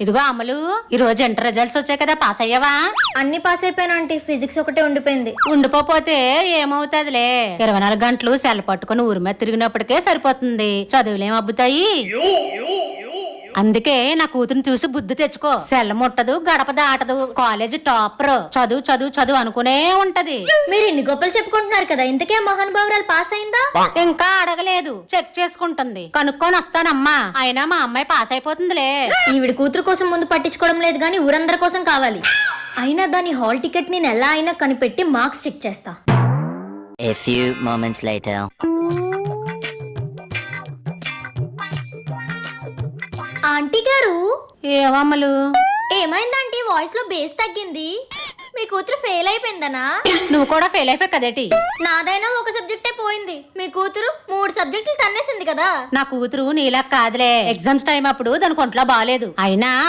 ఇదిగో అమలు ఈ రోజు ఇంటర్ రిజల్ట్స్ వచ్చాయి కదా పాస్ అయ్యావా? అన్ని పాస్ అయిపోయాను ఆంటీ. ఫిజిక్స్ ఒకటే ఉండిపోయింది. ఉండిపోతే ఏమవుతాదిలే? ఇరవై నాలుగు గంటలు సెల్ పట్టుకుని ఊరి మీద తిరిగినప్పటికే సరిపోతుంది. చదువులేం అబ్బుతాయి? అందుకే నా కూతురు చూసి బుద్ధి తెచ్చుకో. సెల్ ముట్టదు గడప దాటదు కాలేజ్ టాపర్. చదువు చదువు చదువు అనుకునే ఉంటది. మీరు ఇన్ని గొప్పలు చెప్పుకుంటున్నారు కదా ఇంతకే మహానుభావురాలు పాస్ అయిందా? ఇంకా అడగలేదు చెక్ చేసుకుంటుంది. కనుక్కొని వస్తానమ్మా. అయినా మా అమ్మాయి పాస్ అయిపోతుందిలే. ఈవిడ కూతురు కోసం ముందు పట్టించుకోవడం లేదు కానీ ఊరందరి కోసం కావాలి. అయినా దాని హాల్ టికెట్ నేను ఎలా అయినా కనిపెట్టి మార్క్స్ చెక్ చేస్తా. A few moments later. Aunty గారు? ఏమమ్మలు ఏమైందంటే వాయిస్లో బేస్ తగ్గింది. మీ కూతురు ఫెయిల్ అయిపోయిందనా? నువ్వు కూడా ఫెయిల్ అయిపోయి కదేటి నాదైనా ఒక సబ్జెక్టే పోయింది. మీ కూతురు మూడు సబ్జెక్టులు తన్నేసింది కదా. నా కూతురు నీలా కాదులే. ఎగ్జామ్స్ టైం అప్పుడు దానికి ఒంట్లో బాగాలేదు అయినా